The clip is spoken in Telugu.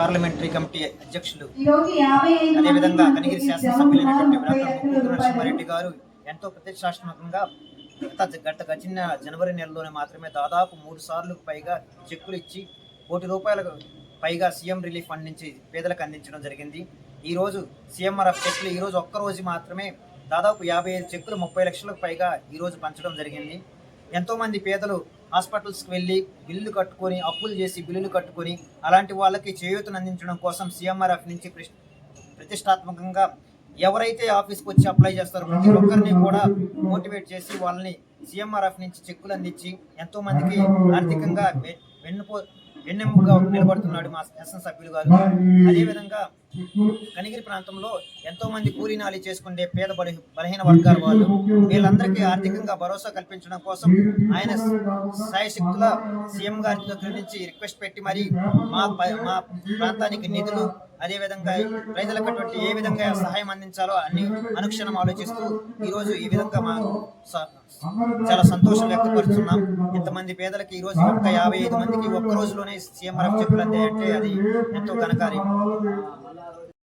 పార్లమెంటరీ కమిటీ అధ్యక్షులు ఈరోజు అదేవిధంగా కనిగిరి శాసనసభ్యులైనటువంటి. నరసింహారెడ్డి గారు ఎంతో ప్రతిష్టాత్మకంగా గత గత గడిచిన జనవరి నెలలోనే మాత్రమే దాదాపు మూడు సార్లు పైగా చెక్కులు ఇచ్చి కోటి రూపాయలకు పైగా సీఎం రిలీఫ్ ఫండ్ నుంచి పేదలకు అందించడం జరిగింది ఈ రోజు సీఎంఆర్ఎఫ్ చెక్కులు ఈ రోజు ఒక్క రోజు మాత్రమే దాదాపు యాభై ఐదు చెక్కులు ముప్పై లక్షలకు పైగా ఈ రోజు పంచడం జరిగింది ఎంతోమంది పేదలు హాస్పిటల్స్కి వెళ్ళి బిల్లులు కట్టుకొని అప్పులు చేసి బిల్లులు కట్టుకొని అలాంటి వాళ్ళకి చేయూతను అందించడం కోసం సీఎంఆర్ఎఫ్ నుంచి ప్రతిష్టాత్మకంగా ఎవరైతే ఆఫీస్కి వచ్చి అప్లై చేస్తారో ప్రతి ఒక్కరిని కూడా మోటివేట్ చేసి వాళ్ళని సీఎంఆర్ఎఫ్ నుంచి చెక్కులు అందించి ఎంతో మందికి ఆర్థికంగా వెన్నుపో వెన్నెముకగా నిలబడుతున్నాడు మా శాసనసభ్యులు గారు. అదేవిధంగా కనిగిరి ప్రాంతంలో ఎంతో మంది కూలీనాలి చేసుకునే పేద బలి బలహీన వర్గాల వాళ్ళు వీళ్ళందరికీ ఆర్థికంగా భరోసా కల్పించడం కోసం ఆయన సాయశక్తుల సీఎం గారి దగ్గర నుంచి రిక్వెస్ట్ పెట్టి మరి మా మా ప్రాంతానికి నిధులు అదేవిధంగా ప్రజలకు అటువంటి ఏ విధంగా సహాయం అందించాలో అన్ని అనుక్షణం ఆలోచిస్తూ ఈరోజు ఈ విధంగా మా స- చాలా సంతోషం వ్యక్తపరుస్తున్నాం. ఇంతమంది పేదలకి ఈ రోజు ఒక్క యాభై ఐదు మందికి ఒక్క రోజులోనే సీఎంఆర్ఎఫ్ చెప్పులు అందాయంటే అది ఎంతో కనకారి